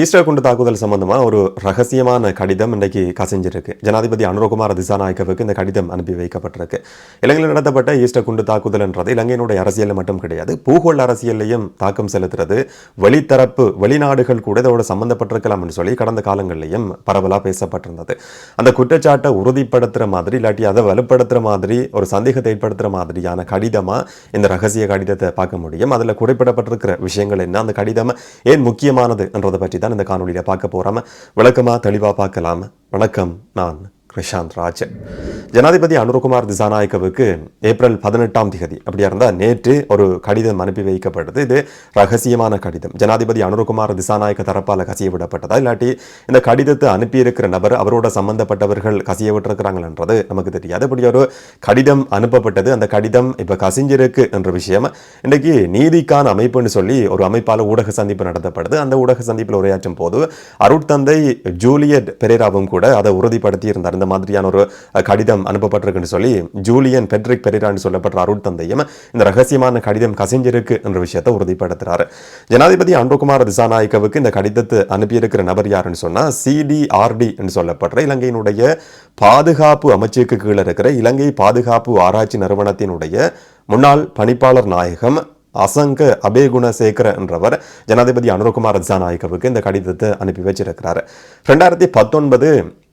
Easter குண்டு தாக்குதல் சம்பந்தமா ஒரு ரகசியமான கடிதம் இன்றைக்கு கசிஞ்சிருக்கு. ஜனாதிபதி அனுரகுமார் திசாநாயக்கவுக்கு இந்த கடிதம் அனுப்பி வைக்கப்பட்டிருக்கு. இலங்கையில் நடத்தப்பட்ட ஈஸ்டர் குண்டு தாக்குதல் என்றது இலங்கையினுடைய அரசியலில் மட்டும் கிடையாது பூகோள் அரசியலையும் தாக்கம் செலுத்துறது வெளித்தரப்பு வெளிநாடுகள் கூட இதோட சம்மந்தப்பட்டிருக்கலாம்னு சொல்லி கடந்த காலங்களிலையும் பரவலாக பேசப்பட்டிருந்தது. அந்த குற்றச்சாட்டை உறுதிப்படுத்துற மாதிரி இல்லாட்டி அதை வலுப்படுத்துற மாதிரி ஒரு சந்தேகத்தை ஏற்படுத்துகிற மாதிரியான கடிதமா இந்த ரகசிய கடிதத்தை பார்க்க முடியும். அதுல குறிப்பிடப்பட்டிருக்கிற விஷயங்கள் என்ன அந்த கடிதம் ஏன் முக்கியமானது என்றதை பற்றி தான் இந்த காணொலியில் பார்க்க போகிறோம் விளக்கமாக தெளிவாக பார்க்கலாம். வணக்கம் நான் கிருஷாந்த் ராஜ். ஜனாதிபதி அனுரகுமார் திசாநாயக்கவுக்கு ஏப்ரல் பதினெட்டாம் திகதி அப்படியா இருந்தால் நேற்று ஒரு கடிதம் அனுப்பி வைக்கப்படுது இது ரகசியமான கடிதம். ஜனாதிபதி அனுரகுமார் திசாநாயக்க தரப்பால் கசிய விடப்பட்டதா? இல்லாட்டி இந்த கடிதத்தை அனுப்பியிருக்கிற நபர் அவரோட சம்பந்தப்பட்டவர்கள் கசிய விட்டுருக்கிறாங்கன்றது நமக்கு தெரியாது. அப்படி ஒரு கடிதம் அனுப்பப்பட்டது. அந்த கடிதம் இப்போ கசிஞ்சிருக்கு என்ற விஷயம். இன்றைக்கு நீதிக்கான அமைப்புன்னு சொல்லி ஒரு அமைப்பால் ஊடக சந்திப்பு நடத்தப்படுது. அந்த ஊடக சந்திப்பில் உரையாற்றும் போது அருட்தந்தை ஜூலியட் பெரேராவும் கூட அதை உறுதிப்படுத்தி இருந்தார் மாதிரியான ஒரு கடிதம் அனுப்பப்பட்டிருக்குன்னு சொல்லி ஜூலியன் பெட்ரிக் பெரிரான்னு சொல்லப்பட்ட அருள் தந்தையும் இந்த ரகசியமான கடிதம் கசிஞ்சிருக்கு என்ற விஷயத்தை உறுதிப்படுத்துறாரு. ஜனாதிபதி அன்புகுமார் திசாநாயக்கவுக்கு இந்த கடிதத்தை அனுப்பியிருக்கிற நபர் யாருன்னு சொன்னா சிடிஆர்டி என்று சொல்லப்படுற இலங்கையினுடைய பாதுகாப்பு அமைச்சுக்கு கீழே இருக்கிற இலங்கை பாதுகாப்பு ஆராய்ச்சி நிறுவனத்தினுடைய முன்னாள் பணிப்பாளர் நாயகம் அசங்க அபேகுணசேகர என்றவர் ஜனாதிபதி அனுரகுமார் திசாநாயக்கவுக்கு இந்த கடிதத்தை அனுப்பி வச்சிருக்கிறார். ரெண்டாயிரத்தி பத்தொன்பது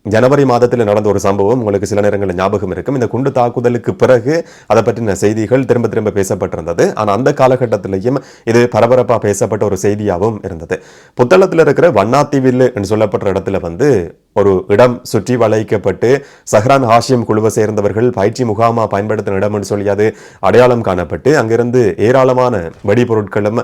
ஜனவரி மாதத்தில் நடந்த ஒரு சம்பவம் உங்களுக்கு சில நேரங்களில் ஞாபகம் இருக்கும். இந்த குண்டு தாக்குதலுக்கு பிறகு அதை பற்றின செய்திகள் திரும்ப திரும்ப பேசப்பட்டிருந்தது. ஆனால் அந்த காலகட்டத்திலையும் இது பரபரப்பாக பேசப்பட்ட ஒரு செய்தியாகவும் இருந்தது. புத்தளத்தில் இருக்கிற வண்ணாத்தீவில் என்று சொல்லப்பட்ட இடத்துல வந்து ஒரு இடம் சுற்றி வளைக்கப்பட்டு சஹ்ரான் ஹாஷியம் குழுவை சேர்ந்தவர்கள் பயிற்சி முகாமா பயன்படுத்தின இடம் என்று சொல்லி அது அடையாளம் காணப்பட்டு அங்கிருந்து ஏராளமான வெடிபொருட்களும்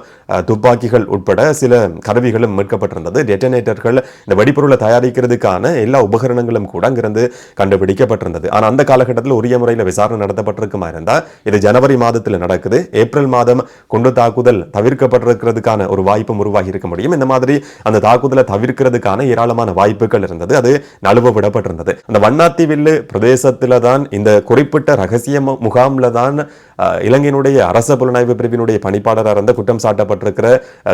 துப்பாக்கிகள் உட்பட சில கருவிகளும் மீட்கப்பட்டிருந்தது. டெட்டனேட்டர்கள் இந்த வெடிபொருளை தயாரிக்கிறதுக்கான எல்லா உபகரணங்களும் கூட அங்கிருந்து கண்டுபிடிக்கப்பட்டிருந்தது. ஆனால் அந்த காலகட்டத்தில் உரிய முறையில் விசாரணை நடத்தப்பட்டிருக்குமா இருந்தால் இது ஜனவரி மாதத்தில் நடக்குது. ஏப்ரல் மாதம் குண்டு தாக்குதல் தவிர்க்கப்பட்டிருக்கிறதுக்கான ஒரு வாய்ப்பும் உருவாகி இருக்க முடியும். இந்த மாதிரி அந்த தாக்குதலை தவிர்க்கிறதுக்கான ஏராளமான வாய்ப்புகள் இருந்தது. அது நழுவ விடப்பட்டிருந்தது. அந்த வண்ணாத்திவில்லு பிரதேசத்தில் தான் இந்த குறிப்பிட்ட ரகசிய முகாமில் தான் இலங்கையினுடைய அரச புலனாய்வு பிரிவினுடைய பணிப்பாளராக இருந்த குற்றம் சாட்டப்பட்டிருக்கிற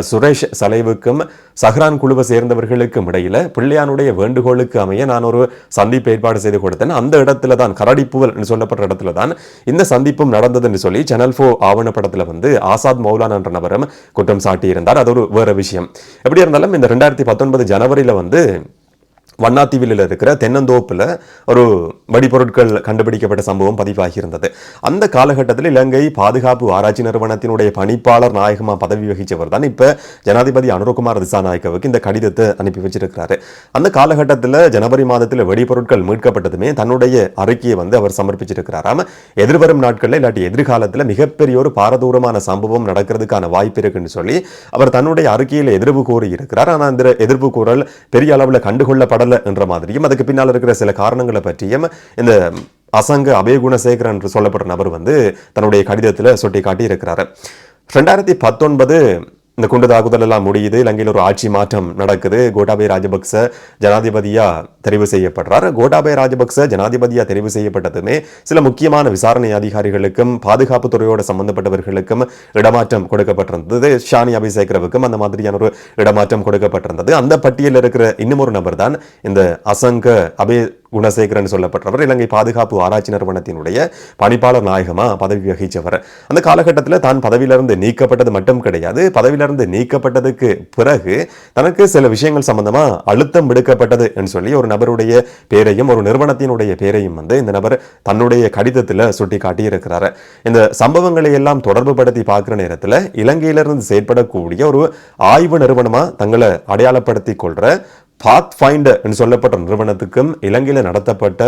சுரேஷ் சலைவுக்கும் சஹ்ரான் குழுவை சேர்ந்தவர்களுக்கும் இடையில பிள்ளையானுடைய வேண்டுகோளுக்கு அமைய நான் ஒரு சந்திப்பு ஏற்பாடு செய்து கொடுத்தேன். அந்த இடத்துல தான் கரடிப்புவல் என்று சொல்லப்பட்ட இடத்துல தான் இந்த சந்திப்பும் நடந்ததுன்னு சொல்லி சேனல் ஃபோ ஆவணப்படத்தில் வந்து ஆசாத் மௌலான் என்ற நபரும் குற்றம் சாட்டியிருந்தார். அது ஒரு வேற விஷயம். எப்படி இருந்தாலும் இந்த ரெண்டாயிரத்தி பத்தொன்பது ஜனவரியில் வந்து வண்ணாத்தீவில் இருக்கிற தென்னந்தோப்பில் ஒரு வெடிபொருட்கள் கண்டுபிடிக்கப்பட்ட சம்பவம் பதிவாகியிருந்தது. அந்த காலகட்டத்தில் இலங்கை பாதுகாப்பு ஆராய்ச்சி நிறுவனத்தினுடைய பணிப்பாளர் நாயகமா பதவி வகிச்சவர் தான் இப்போ ஜனாதிபதி அனுரகுமார் திசாநாயக்கவுக்கு இந்த கடிதத்தை அனுப்பி வச்சிருக்கிறாரு. அந்த காலகட்டத்தில் ஜனவரி மாதத்தில் வெடிபொருட்கள் மீட்கப்பட்டதுமே தன்னுடைய அறிக்கையை வந்து அவர் சமர்ப்பிச்சிருக்கிறாராம் எதிர்வரும் நாட்களில் இல்லாட்டி எதிர்காலத்தில் மிகப்பெரிய ஒரு பாரதூரமான சம்பவம் நடக்கிறதுக்கான வாய்ப்பு இருக்குன்னு சொல்லி அவர் தன்னுடைய அறிக்கையில் எதிர்ப்பு கூறி இருக்கிறார் ஆனால் அந்த எதிர்ப்பு கூறல் பெரிய அளவில் கண்டுகொள்ளப்படலை என்ற மாதிரியும் அதுக்கு பின்னால் இருக்கிற சில காரணங்களை பற்றியும் இந்த அசங்க அபயகுணசேகரன் என்று சொல்லப்பட்ட நபர் வந்து தன்னுடைய கடிதத்தில் சுட்டி காட்டியிருக்கிறார் ரெண்டாயிரத்தி பத்தொன்பது இந்த குண்டு தாக்குதல் எல்லாம் முடியுது இலங்கையில் ஒரு ஆட்சி மாற்றம் நடக்குது கோட்டாபய ராஜபக்ச ஜனாதிபதியா தெரிவு செய்யப்படுறார். கோட்டாபய ராஜபக்ச ஜனாதிபதியாக தெரிவு செய்யப்பட்டதுமே சில முக்கியமான விசாரணை அதிகாரிகளுக்கும் பாதுகாப்பு துறையோட சம்பந்தப்பட்டவர்களுக்கும் இடமாற்றம் கொடுக்கப்பட்டிருந்தது. ஷானி அபிசேகரவுக்கும் அந்த மாதிரியான ஒரு இடமாற்றம் கொடுக்கப்பட்டிருந்தது. அந்த பட்டியலில் இருக்கிற இன்னும் ஒரு நபர் தான் இந்த அசங்க அபே குணசேகரன் சொல்லப்பட்டவர். இலங்கை பாதுகாப்பு ஆராய்ச்சி நிறுவனத்தினுடைய பணிப்பாளர் நாயகமா பதவி வகிச்சவர். அந்த காலகட்டத்தில் தான் பதவியிலிருந்து நீக்கப்பட்டது மட்டும் கிடையாது. பதவியிலிருந்து நீக்கப்பட்டதுக்கு பிறகு தனக்கு சில விஷயங்கள் சம்பந்தமா அழுத்தம் விடுக்கப்பட்டது என்று சொல்லி ஒரு நபருடைய பேரையும் ஒரு நிறுவனத்தினுடைய பேரையும் வந்து இந்த நபர் தன்னுடைய கடிதத்தில் சுட்டி காட்டியிருக்கிறாரு இந்த சம்பவங்களை எல்லாம் தொடர்பு படுத்தி பார்க்குற நேரத்தில் இலங்கையிலிருந்து செயற்படக்கூடிய ஒரு ஆய்வு நிறுவனமாக தங்களை அடையாளப்படுத்தி கொள்கிற பாத் ஃபைண்டர் சொல்லப்பட்ட நிறுவனத்துக்கும் இலங்கையில் நடத்தப்பட்ட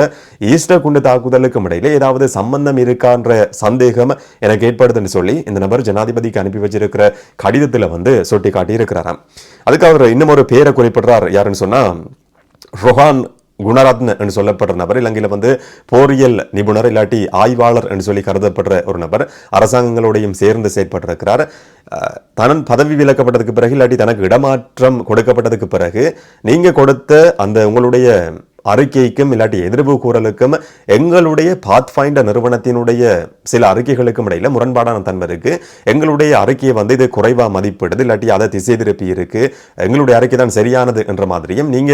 ஈஸ்டர் குண்டு தாக்குதலுக்கும் இடையில ஏதாவது சம்பந்தம் இருக்கான்ற சந்தேகம் எனக்கு ஏற்படுதுன்னு சொல்லி இந்த நபர் ஜனாதிபதிக்கு அனுப்பி வச்சிருக்கிற கடிதத்தில் வந்து சுட்டி காட்டியிருக்கிறாராம் அதுக்கு அவர் இன்னும் ஒரு பேரை குறிப்பிடுறார். யாருன்னு சொன்னால் ரொஹான் குணரத்ன என்று சொல்லப்படுற நபர் இலங்கையில் வந்து போரியல் நிபுணர் இல்லாட்டி ஆய்வாளர் என்று சொல்லி கருதப்படுற ஒரு நபர் அரசாங்கங்களோடையும் சேர்ந்து செயற்பட்டிருக்கிறார். தனன் பதவி விலக்கப்பட்டதுக்கு பிறகு இல்லாட்டி தனக்கு இடமாற்றம் கொடுக்கப்பட்டதுக்கு பிறகு நீங்கள் கொடுத்த அந்த உங்களுடைய அறிக்கைக்கும் இல்லாட்டி எதிர்ப்பு கூறலுக்கும் எங்களுடைய பாத் ஃபைண்டர் நிறுவனத்தினுடைய சில அறிக்கைகளுக்கும் இடையில முரண்பாடான தன்மை இருக்கு. எங்களுடைய அறிக்கையை வந்து இது குறைவாக மதிப்பிடுது இல்லாட்டி அதை திசை திருப்பி இருக்கு. எங்களுடைய அறிக்கை தான் சரியானது என்ற மாதிரியும் நீங்க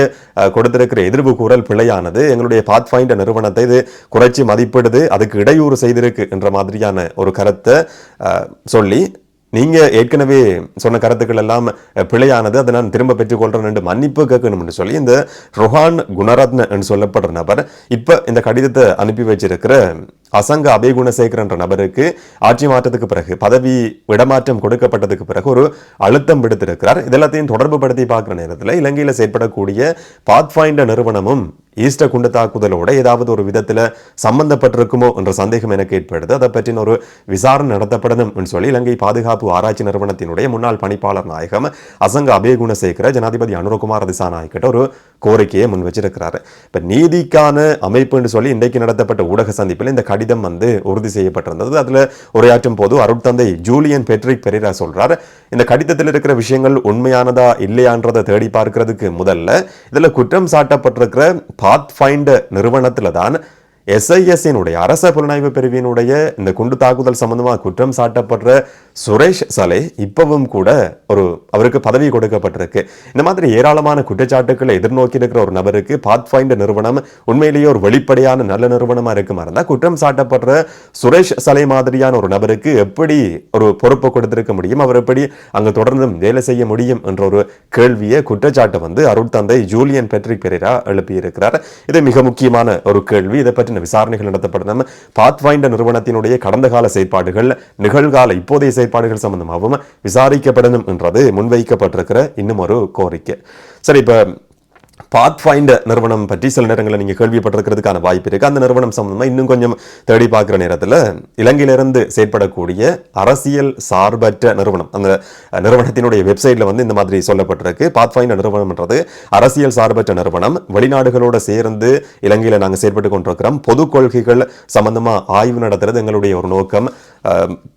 கொடுத்திருக்கிற எதிர்ப்பு கூறல் பிழையானது எங்களுடைய பாத் ஃபைண்டர் நிறுவனத்தை இது குறைச்சி மதிப்பிடுது அதுக்கு இடையூறு செய்திருக்கு என்ற மாதிரியான ஒரு கருத்தை சொல்லி நீங்கள் ஏற்கனவே சொன்ன கருத்துக்கள் எல்லாம் பிழையானது. அதை நான் திரும்ப பெற்றுக்கொள்கிறேன் என்று மன்னிப்பு கேட்கணும்னு சொல்லி இந்த ரொஹான் குணரத்ன என்று சொல்லப்படுற நபர் இப்போ இந்த கடிதத்தை அனுப்பி வச்சிருக்கிற அசங்க அபயகுணசேகரன்ற என்ற நபருக்கு ஆட்சி மாற்றத்துக்கு பிறகு பதவி இடமாற்றம் கொடுக்கப்பட்டதுக்கு பிறகு ஒரு அழுத்தம் விடுத்திருக்கிறார். இதெல்லாத்தையும் தொடர்பு படுத்தி பார்க்குற நேரத்தில் இலங்கையில் செயற்படக்கூடிய பாத்ஃபைண்டர் நிறுவனமும் ஈஸ்டர் குண்டு தாக்குதலோட ஏதாவது ஒரு விதத்தில் சம்பந்தப்பட்டிருக்குமோ என்ற சந்தேகம் எனக்கு ஏற்படுது. அதை பற்றின ஒரு விசாரணை நடத்தப்படணும் என்று சொல்லி இலங்கை பாதுகாப்பு ஆராய்ச்சி நிறுவனத்தினுடைய முன்னாள் பணிப்பாளர் நாயகம் அசங்க அபேகுணசேகர ஜனாதிபதி அனுரகுமார் திசாநாயக்கிட்ட ஒரு கோரிக்கையை முன் வச்சிருக்கிறாரு. இப்போ நீதிக்கான அமைப்புன்னு சொல்லி இன்றைக்கு நடத்தப்பட்ட ஊடக சந்திப்பில் இந்த கடிதம் வந்து உறுதி செய்யப்பட்டிருந்தது. அதில் உரையாற்றும் போது அருட்தந்தை ஜூலியன் பெட்ரிக் பெரிரா சொல்கிறார் இந்த கடிதத்தில் இருக்கிற விஷயங்கள் உண்மையானதா இல்லையான்றதை தேடி பார்க்கிறதுக்கு முதல்ல இதில் குற்றம் சாட்டப்பட்டிருக்கிற பாத் ஃபைண்ட் நிறுவனத்தில் தான் எஸ்ஐஎஸ்னுடைய அரச புலனாய்வு பிரிவினுடைய இந்த குண்டு தாக்குதல் சம்பந்தமாக குற்றம் சாட்டப்படுற சுரேஷ் சலே இப்பவும் கூட ஒரு அவருக்கு பதவி கொடுக்கப்பட்டிருக்கு. இந்த மாதிரி ஏராளமான குற்றச்சாட்டுக்களை எதிர்நோக்கி இருக்கிற ஒரு நபருக்கு பாத் ஃபைண்டர் நிறுவனம் உண்மையிலேயே ஒரு வெளிப்படையான நல்ல நிறுவனமா இருக்குமா இருந்தால் குற்றம் சாட்டப்படுற சுரேஷ் சலை மாதிரியான ஒரு நபருக்கு எப்படி ஒரு பொறுப்பு கொடுத்திருக்க முடியும்? அவர் எப்படி அங்கு தொடர்ந்தும் வேலை செய்ய முடியும் என்ற ஒரு கேள்வியை குற்றச்சாட்டை வந்து அருட்தந்தை ஜூலியன் பெட்ரிக் பெரேரா எழுப்பியிருக்கிறார். இது மிக முக்கியமான ஒரு கேள்வி. இதை பற்றி பற்றின விசாரணைகள் நடத்தப்படும் பாத்வைண்டர் நிறுவனத்தினுடைய கடந்த கால செயற்பாடுகள் நிகழ்கால இப்போதைய செயற்பாடுகள் சம்பந்தமாகவும் விசாரிக்கப்படணும் என்றது முன்வைக்கப்பட்டிருக்கிற இன்னும் ஒரு கோரிக்கை. சரி இப்போ பாத்ஃபைண்டர் நிறுவனம் பற்றி சில நேரங்களில் நீங்கள் கேள்விப்பட்டிருக்கிறதுக்கான வாய்ப்பு இருக்கு. அந்த நிறுவனம் சம்மந்தமாக இன்னும் கொஞ்சம் தேடி பார்க்குற நேரத்தில் இலங்கையிலிருந்து செயற்படக்கூடிய அரசியல் சார்பற்ற நிறுவனம் அந்த நிறுவனத்தினுடைய வெப்சைட்ல வந்து இந்த மாதிரி சொல்லப்பட்டிருக்கு. பாத்ஃபைண்டர் நிறுவனம்ன்றது அரசியல் சார்பற்ற நிறுவனம். வெளிநாடுகளோட சேர்ந்து இலங்கையில் நாங்கள் செயற்பட்டு கொண்டிருக்கிறோம். பொது கொள்கைகள் சம்பந்தமா ஆய்வு நடத்துறது எங்களுடைய ஒரு நோக்கம்.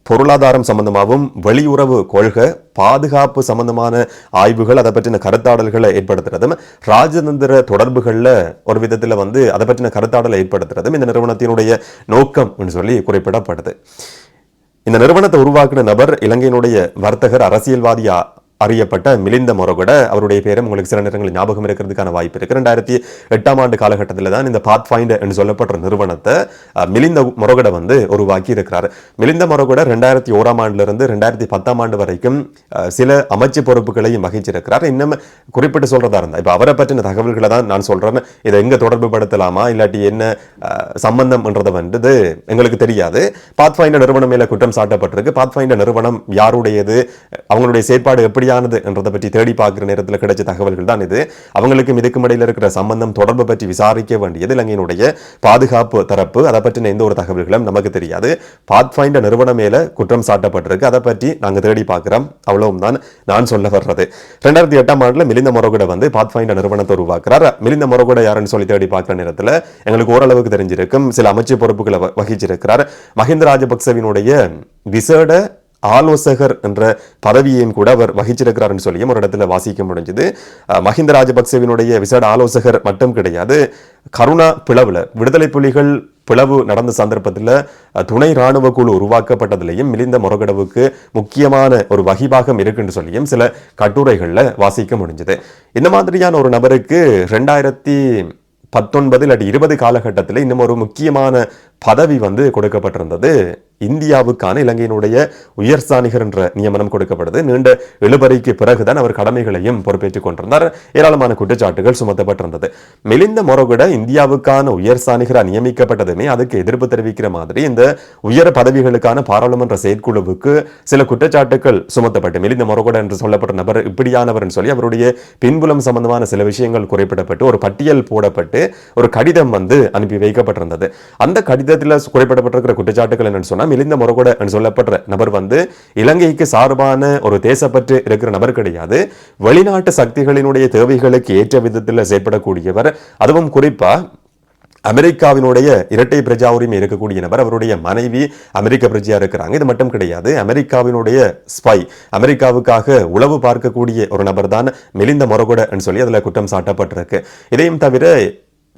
பொருளாதாரம் சம்பந்தமாகவும் வெளியுறவு கொள்கை பாதுகாப்பு சம்பந்தமான ஆய்வுகள் அதை பற்றின கருத்தாடல்களை ஏற்படுத்துறதும் ராஜதந்திர தொடர்புகளில் ஒரு விதத்தில் வந்து அதை பற்றின கருத்தாடலை ஏற்படுத்துறதும் இந்த நிறுவனத்தினுடைய நோக்கம் என்று சொல்லி குறிப்பிடப்படுது. இந்த நிறுவனத்தை உருவாக்கின நபர் இலங்கையினுடைய வர்த்தகர் அரசியல்வாதியா அறியப்பட்ட மிலிந்த மொரகொட. அவருடைய பேரும் உங்களுக்கு சில நேரங்களில் ஞாபகம் இருக்கிறதுக்கான வாய்ப்பு இருக்கு. ரெண்டாயிரத்தி எட்டாம் ஆண்டு காலகட்டத்தில் தான் இந்த பாத் ஃபைண்டர் என்று சொல்லப்பட்ட நிறுவனத்தை மிலிந்த மொரகொட வந்து உருவாக்கி இருக்கிறார். மிலிந்த மொரகொட ரெண்டாயிரத்தி ஓராம் ஆண்டிலிருந்து ரெண்டாயிரத்தி பத்தாம் ஆண்டு வரைக்கும் சில அமைச்சு பொறுப்புகளையும் வகிச்சிருக்கிறார். இன்னும் குறிப்பிட்டு சொல்றதா இருந்தால் இப்போ அவரை பற்றின தகவல்களை தான் நான் சொல்றேன் இதை எங்க தொடர்பு படுத்தலாமா இல்லாட்டி என்ன அஹ், சம்பந்தம்ன்றதை வந்து எங்களுக்கு தெரியாது. பாத் ஃபைண்டர் நிறுவனம் மேல குற்றம் சாட்டப்பட்டிருக்கு. பாத் ஃபைண்டர் நிறுவனம் யாருடையது அவங்களுடைய செயற்பாடு எப்படியா எப்படியானது என்றதை பற்றி தேடி பார்க்குற நேரத்தில் கிடைச்ச தகவல்கள் தான் இது. அவங்களுக்கும் இதுக்கும் இடையில் இருக்கிற சம்பந்தம் தொடர்பு பற்றி விசாரிக்க வேண்டியது இலங்கையினுடைய பாதுகாப்பு தரப்பு. அதை பற்றின எந்த ஒரு தகவல்களும் நமக்கு தெரியாது. பாத் ஃபைண்டர் நிறுவனம் மேல குற்றம் சாட்டப்பட்டிருக்கு. அதை பற்றி நாங்க தேடி பார்க்குறோம். அவ்வளவும் தான் நான் சொல்ல வர்றது. ரெண்டாயிரத்தி எட்டாம் ஆண்டில் மிலிந்த மொரகுட வந்து பாத் ஃபைண்டர் நிறுவனத்தை உருவாக்குறார். மிலிந்த மொரகுட யாருன்னு சொல்லி தேடி பார்க்குற நேரத்தில் எங்களுக்கு ஓரளவுக்கு தெரிஞ்சிருக்கும். சில அமைச்சு பொறுப்புகளை வகிச்சிருக்கிறார். மஹிந்த ராஜபக்சவினுடைய விசேட ஆலோசகர் என்ற பதவியையும் கூட அவர் வகிச்சிருக்கிறார்னு சொல்லியும் ஒரு இடத்துல வாசிக்க முடிஞ்சது. மஹிந்த ராஜபக்சேவினுடைய விசேட ஆலோசகர் மட்டும் கிடையாது. கருணா பிளவுல விடுதலை புலிகள் பிளவு நடந்த சந்தர்ப்பத்தில் துணை ராணுவ குழு உருவாக்கப்பட்டதிலையும் மிலிந்த முறகடவுக்கு முக்கியமான ஒரு வகிபாகம் இருக்குன்னு சொல்லியும் சில கட்டுரைகளில் வாசிக்க முடிஞ்சது. இந்த மாதிரியான ஒரு நபருக்கு ரெண்டாயிரத்தி பத்தொன்பது இல்லாட்டி இருபது காலகட்டத்தில் இன்னும் ஒரு முக்கியமான பதவி வந்து கொடுக்கப்பட்டிருந்தது. இந்தியாவுக்கான இலங்கையினுடைய உயர் சாணிகர் என்ற நியமனம் கொடுக்கப்படுது. நீண்ட இழுபறிக்கு பிறகுதான் அவர் கடமைகளையும் பொறுப்பேற்றுக் கொண்டிருந்தார். ஏராளமான குற்றச்சாட்டுகள் சுமத்தப்பட்டிருந்தது. மெலிந்த மொரகுட இந்தியாவுக்கான உயர்ஸ்தானிகரா நியமிக்கப்பட்டதுமே அதுக்கு எதிர்ப்பு தெரிவிக்கிற மாதிரி இந்த உயர் பதவிகளுக்கான பாராளுமன்ற செயற்குழுவுக்கு சில குற்றச்சாட்டுகள் சுமத்தப்பட்டு மெலிந்த மொரகுட என்று சொல்லப்பட்ட நபர் இப்படியானவர் சொல்லி அவருடைய பின்புலம் சம்பந்தமான சில விஷயங்கள் குறிப்பிடப்பட்டு ஒரு பட்டியல் போடப்பட்டு ஒரு கடிதம் வந்து அனுப்பி வைக்கப்பட்டிருந்தது. அந்த கடிதத்தில் குறிப்பிடப்பட்டிருக்கிற குற்றச்சாட்டுகள் என்னன்னு சொன்னால் மிலிந்த முறகொட சொல்லப்படுற நபர் வந்து இலங்கைக்கு சார்பான ஒரு தேசப்பற்று இருக்கிற நபர் கிடையாது. வெளிநாட்டு சக்திகளினுடைய தேவைகளுக்கு ஏற்ற விதத்தில் செயற்படக்கூடியவர். அதுவும் குறிப்பாக அமெரிக்காவினுடைய இரட்டை பிரஜா உரிமை இருக்கக்கூடிய நபர் அவருடைய மனைவி அமெரிக்க பிரஜையாக இருக்கிறாங்க. இது மட்டும் கிடையாது அமெரிக்காவினுடைய ஸ்பை அமெரிக்காவுக்காக உளவு பார்க்கக்கூடிய ஒரு நபர் தான் மெலிந்த மொரகொட சொல்லி அதில் குற்றம் சாட்டப்பட்டிருக்கு. இதையும் தவிர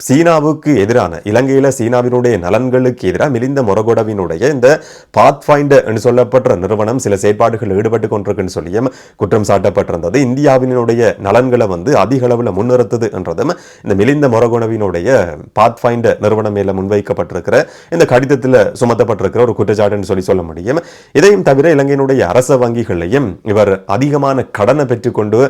சீனாவுக்கு எதிரான இலங்கையில் சீனாவினுடைய நலன்களுக்கு எதிராக மிலிந்த மொரகொடவினுடைய இந்த பாத்ஃபைண்டர் என்று சொல்லப்பட்ட நிறுவனம் சில செயற்பாடுகள் ஈடுபட்டு கொண்டிருக்குன்னு சொல்லியும் குற்றம் சாட்டப்பட்டிருந்தது. இந்தியாவினுடைய நலன்களை வந்து அதிக அளவில் முன்னிறுத்துது என்றதும் இந்த மிலிந்த மொரகொடவினுடைய பாத்ஃபைண்டர் நிறுவனம் மேல முன்வைக்கப்பட்டிருக்கிற இந்த கடிதத்தில் சுமத்தப்பட்டிருக்கிற ஒரு குற்றச்சாட்டுன்னு சொல்லி சொல்ல முடியும். இதையும் தவிர இலங்கையினுடைய அரச வங்கிகளையும் இவர் அதிகமான கடனை பெற்றுக்கொண்டு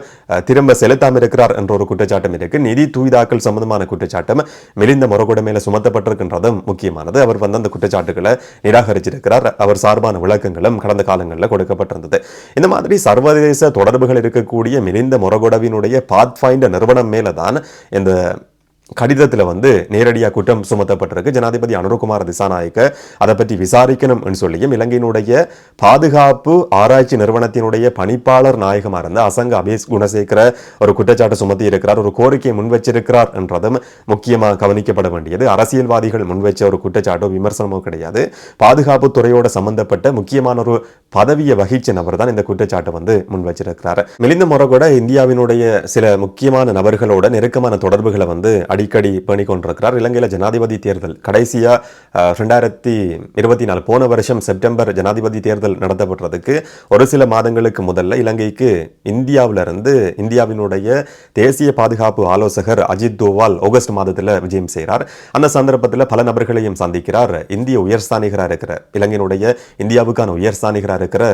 திரும்ப செலுத்தாமல் இருக்கிறார் என்ற ஒரு குற்றச்சாட்டும் இருக்கு. நிதி தூய்தாக்கல் சம்பந்தமான குற்றச்சாட்டம் மிலிந்த மொரகுட மேல சுமத்தப்பட்டிருக்கின்றதும் முக்கியமானது. அவர் வந்து அந்த குற்றச்சாட்டுகளை நிராகரிச்சிருக்கிறார். அவர் சார்பான விளக்கங்களும் கடந்த காலங்களில் கொடுக்கப்பட்டிருந்தது. இந்த மாதிரி சர்வதேச தொடர்புகள் இருக்கக்கூடிய மிலிந்த மொரகுடவினுடைய பாத்ஃபைண்டர் நிறுவனம் மேலே தான் இந்த கடிதத்தில் வந்து நேரடியாக குற்றம் சுமத்தப்பட்டிருக்கு. ஜனாதிபதி அனுரகுமார் திசாநாயக்க அதை பற்றி விசாரிக்கணும் என்று சொல்லியும் இலங்கையினுடைய பாதுகாப்பு ஆராய்ச்சி நிறுவனத்தினுடைய பணிப்பாளர் நாயகமாக இருந்த அசங்க அபேஸ் குணசேகர ஒரு குற்றச்சாட்டு சுமத்தி இருக்கிறார். ஒரு கோரிக்கையை முன்வச்சிருக்கிறார் என்றதும் முக்கியமாக கவனிக்கப்பட வேண்டியது. அரசியல்வாதிகள் முன்வச்ச ஒரு குற்றச்சாட்டோ விமர்சனமோ கிடையாது. பாதுகாப்பு துறையோட சம்பந்தப்பட்ட முக்கியமான ஒரு பதவியை வகிச்ச நபர் தான் இந்த குற்றச்சாட்டை வந்து முன் வச்சிருக்கிறார் மிலிந்த முறை கூட இந்தியாவினுடைய சில முக்கியமான நபர்களோட நெருக்கமான தொடர்புகளை வந்து அடிக்கடி பேணி கொண்டிருக்கிறார். இலங்கையில் ஜனாதிபதி தேர்தல் கடைசியாக ரெண்டாயிரத்தி இருபத்தி நாலு போன வருஷம் செப்டம்பர் ஜனாதிபதி தேர்தல் நடத்தப்பட்டதுக்கு ஒரு சில மாதங்களுக்கு முதல்ல இலங்கைக்கு இந்தியாவிலிருந்து இந்தியாவினுடைய தேசிய பாதுகாப்பு ஆலோசகர் அஜித் தோவால் ஆகஸ்ட் மாதத்தில் விஜயம் செய்கிறார் அந்த சந்தர்ப்பத்தில் பல நபர்களையும் சந்திக்கிறார். இந்திய உயர்ஸ்தானிகராக இருக்கிற இலங்கையினுடைய இந்தியாவுக்கான உயர்ஸ்தானிகராக இருக்கிற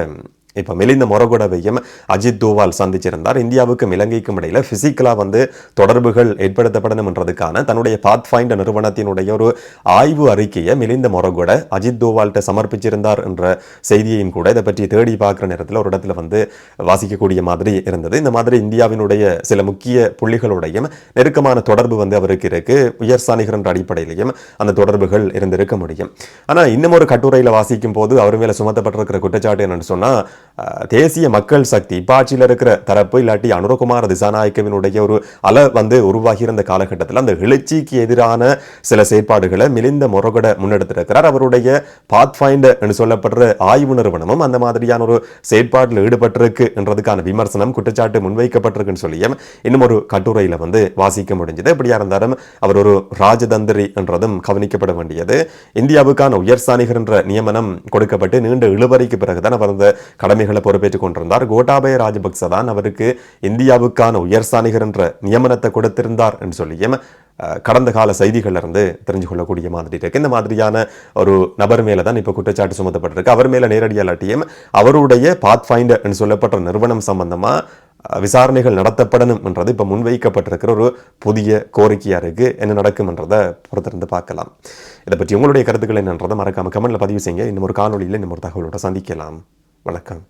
இப்போ மெலிந்த மொரகொடவையும் அஜித் தோவால் சந்திச்சிருந்தார். இந்தியாவுக்கும் இலங்கைக்கும் இடையில் ஃபிசிக்கலாக வந்து தொடர்புகள் ஏற்படுத்தப்படணும் என்றதுக்கான தன்னுடைய பாத் ஃபைண்ட் நிறுவனத்தினுடைய ஒரு ஆய்வு அறிக்கையை மிலிந்த மொரகுட அஜித் தோவால்கிட்ட சமர்ப்பிச்சிருந்தார் என்ற செய்தியையும் கூட இதை பற்றி தேடி பார்க்குற நேரத்தில் ஒரு இடத்துல வந்து வாசிக்கக்கூடிய மாதிரி இருந்தது. இந்த மாதிரி இந்தியாவினுடைய சில முக்கிய புள்ளிகளுடையும் நெருக்கமான தொடர்பு வந்து அவருக்கு இருக்கு. உயர்ஸ்தானிகர் என்ற அடிப்படையிலையும் அந்த தொடர்புகள் இருந்திருக்க முடியும். ஆனால் இன்னும் ஒரு கட்டுரையில் வாசிக்கும் போது அவர் மேலே சுமத்தப்பட்டிருக்கிற குற்றச்சாட்டு என்னன்னு சொன்னால் தேசிய மக்கள் சக்தி இப்ப ஆட்சியில் இருக்கிற தரப்பு இல்லாட்டி அனுரகுமார திசாநாயக்கவினுடைய ஒரு அலை வந்து உருவாகி இருந்த காலகட்டத்தில் அந்த எழுச்சிக்கு எதிரான சில செயற்பாடுகளை மிலிந்த முறகொட முன்னெடுத்திருக்கிறார். அவருடைய பாத் ஃபைண்டர் என்று சொல்லப்படுற ஆய்வு நிறுவனமும் அந்த மாதிரியான ஒரு செயற்பாட்டில் ஈடுபட்டிருக்கு என்றதுக்கான விமர்சனம் குற்றச்சாட்டு முன்வைக்கப்பட்டிருக்குன்னு சொல்லியும் இன்னும் ஒரு கட்டுரையில் வந்து வாசிக்க முடிஞ்சது. எப்படியா இருந்தாலும் அவர் ஒரு ராஜதந்திரி என்றதும் கவனிக்கப்பட வேண்டியது. இந்தியாவுக்கான உயர்ஸ்தானிகர் என்ற நியமனம் கொடுக்கப்பட்டு நீண்ட இழுவரைக்கு பிறகுதான் அவர் அந்த கடமை கடமைகளை பொறுப்பேற்றுக் கொண்டிருந்தார். கோட்டாபய ராஜபக்ச தான் அவருக்கு இந்தியாவுக்கான உயர்ஸ்தானிகர் என்ற நியமனத்தை கொடுத்திருந்தார் என்று சொல்லியும் கடந்த கால செய்திகள்ல இருந்து தெரிஞ்சு கொள்ளக்கூடிய மாதிரி இருக்கு. இந்த மாதிரியான ஒரு நபர் மேல தான் இப்போ குற்றச்சாட்டு சுமத்தப்பட்டிருக்கு. அவர் மேல நேரடியாக இல்லாட்டியும் அவருடைய பாத் ஃபைண்டர் என்று சொல்லப்பட்ட நிறுவனம் சம்பந்தமா விசாரணைகள் நடத்தப்படணும் என்றது இப்போ முன்வைக்கப்பட்டிருக்கிற ஒரு புதிய கோரிக்கையா இருக்கு. என்ன நடக்கும் என்றதை பொறுத்திருந்து பார்க்கலாம். இதை பற்றி உங்களுடைய கருத்துக்கள் என்னன்றதை மறக்காம கமெண்ட்ல பதிவு செய்யுங்க. இன்னும் ஒரு காணொலியில் இன்னும் ஒரு தகவலோட சந்திக்கலாம். வணக்கம்.